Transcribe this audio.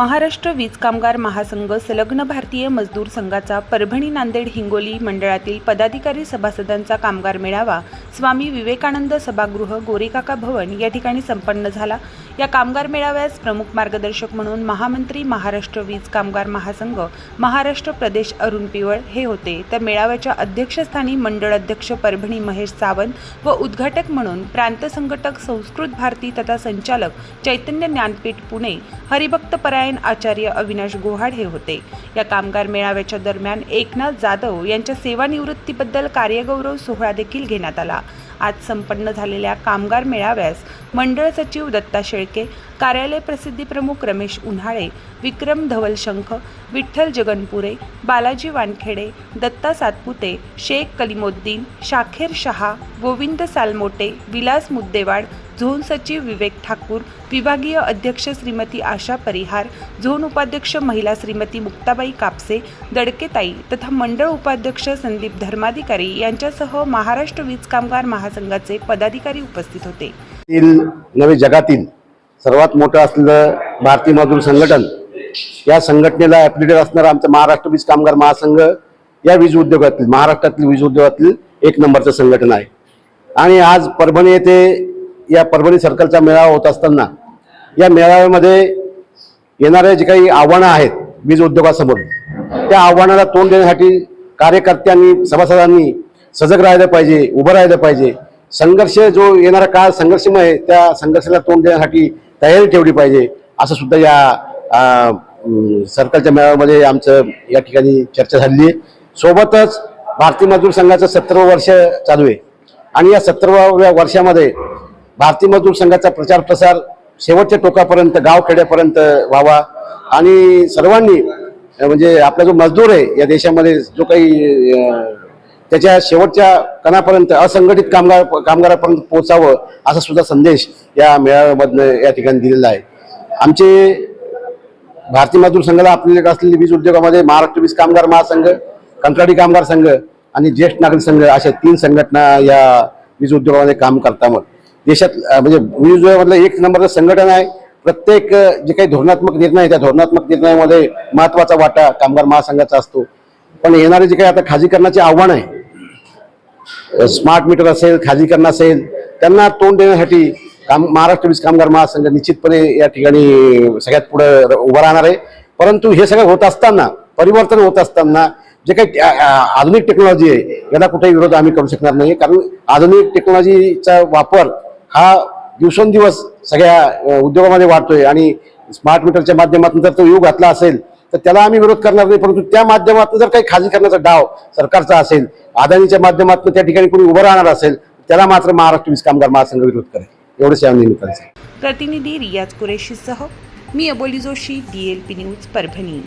महाराष्ट्र वीज कामगार महासंघ संलग्न भारतीय मजदूर संघाचा परभणी नांदेड हिंगोली मंडळातील पदाधिकारी सभासदांचा कामगार मेळावा स्वामी विवेकानंद सभागृह गोरेकाका भवन या ठिकाणी संपन्न झाला. या कामगार मेळाव्यास प्रमुख मार्गदर्शक म्हणून महामंत्री महाराष्ट्र वीज कामगार महासंघ महाराष्ट्र प्रदेश अरुण पिवळ हे होते. तर मेळाव्याच्या अध्यक्षस्थानी मंडळ अध्यक्ष परभणी महेश सावंत व उद्घाटक म्हणून प्रांत संघटक संस्कृत भारती तथा संचालक चैतन्य ज्ञानपीठ पुणे हरिभक्त परायण आचार्य अविनाश गोहाड हे होते. या कामगार मेळाव्याच्या दरम्यान एकनाथ जाधव यांच्या सेवानिवृत्तीबद्दल कार्यगौरव सोहळा देखील घेण्यात आला. आज संपन्न झालेल्या कामगार मेळाव्यास मंडळ सचिव दत्ता शेळके कार्यालय प्रसिद्धी प्रमुख रमेश उन्हाळे विक्रम धवलशंख विठ्ठल जगनपुरे बालाजी वानखेडे दत्ता सातपुते शेख कलिमोद्दीन शाखेर शहा गोविंद सालमोटे विलास मुद्देवाड झोन सचिव विवेक ठाकूर विभागीय अध्यक्ष श्रीमती आशा परिहार झोन उपाध्यक्ष महिला श्रीमती मुक्ताबाई कापसे दडकेताई तथा मंडळ उपाध्यक्ष संदीप धर्माधिकारी यांच्यासह महाराष्ट्र वीज कामगार महासंघाचे पदाधिकारी उपस्थित होते. तील नवे जगातील सर्वात मोठं असलेलं भारतीय मजदूर संघटन या संघटनेला ॲप्लिकेट असणारा आमचा महाराष्ट्र वीज कामगार महासंघ या वीज उद्योगातील महाराष्ट्रातील वीज उद्योगातील एक नंबरचं संघटन आहे. आणि आज परभणी येथे या परभणी सर्कलचा मेळावा होत असताना या मेळाव्यामध्ये येणारे जे काही आव्हानं आहेत वीज उद्योगासमोर त्या आव्हानाला तोंड देण्यासाठी कार्यकर्त्यांनी सभासदांनी सजग राहिलं पाहिजे उभं राहिलं पाहिजे. संघर्ष जो येणारा काळ संघर्षमय आहे, त्या संघर्षाला तोंड देण्यासाठी तयारी ठेवली पाहिजे असं सुद्धा या सरकारच्या मेळाव्यामध्ये आमचं या ठिकाणी चर्चा झालेली आहे. सोबतच भारतीय मजदूर संघाचं सत्तरवं वर्ष चालू आहे. आणि या सत्तराव्या वर्षामध्ये भारतीय मजदूर संघाचा प्रचार प्रसार शेवटच्या टोकापर्यंत गावखेड्यापर्यंत व्हावा. आणि सर्वांनी म्हणजे आपला जो मजदूर आहे या देशामध्ये जो काही त्याच्या शेवटच्या कणापर्यंत असंघटित कामगार कामगारापर्यंत पोहोचावं असा सुद्धा संदेश या मेळाव्यामधनं या ठिकाणी दिलेला आहे. आमचे भारतीय मजदूर संघाला आपल्याला असलेले वीज उद्योगामध्ये महाराष्ट्र वीज कामगार महासंघ कंत्राटी कामगार संघ आणि ज्येष्ठ नागरिक संघ अशा तीन संघटना या वीज उद्योगामध्ये काम करतात देशात म्हणजे वीज उद्योगामधलं एक नंबरचं संघटन आहे. प्रत्येक जे काही धोरणात्मक निर्णय आहे, त्या धोरणात्मक निर्णयामध्ये महत्त्वाचा वाटा कामगार महासंघाचा असतो. पण येणारे जे काही आता खाजीकरणाचे आव्हान आहे स्मार्ट मीटर असेल खाजगीकरण असेल त्यांना तोंड देण्यासाठी काम महाराष्ट्र वीज कामगार महासंघ निश्चितपणे या ठिकाणी सगळ्यात पुढे उभं राहणार आहे. परंतु हे सगळं होत असताना परिवर्तन होत असताना जे काही आधुनिक टेक्नॉलॉजी आहे याला कुठेही विरोध आम्ही करू शकणार नाही. कारण आधुनिक टेक्नॉलॉजीचा वापर हा दिवसेंदिवस सगळ्या उद्योगामध्ये वाढतोय आणि स्मार्ट मीटरच्या माध्यमातून जर तो योग घातला असेल तर त्याला आम्ही विरोध करणार नाही परंतु त्या माध्यमातून जर काही खाजगीकरणाचा डाव सरकारचा असेल अदानीच्या माध्यमातून त्या ठिकाणी कोणी उभं राहणार असेल त्याला मात्र महाराष्ट्र वीज कामगार महासंघ विरोध करेल. एवढंच या निमित्ताने. प्रतिनिधी रियाज कुरेशीसह मी अबोली जोशी डीएलपी न्यूज परभणी.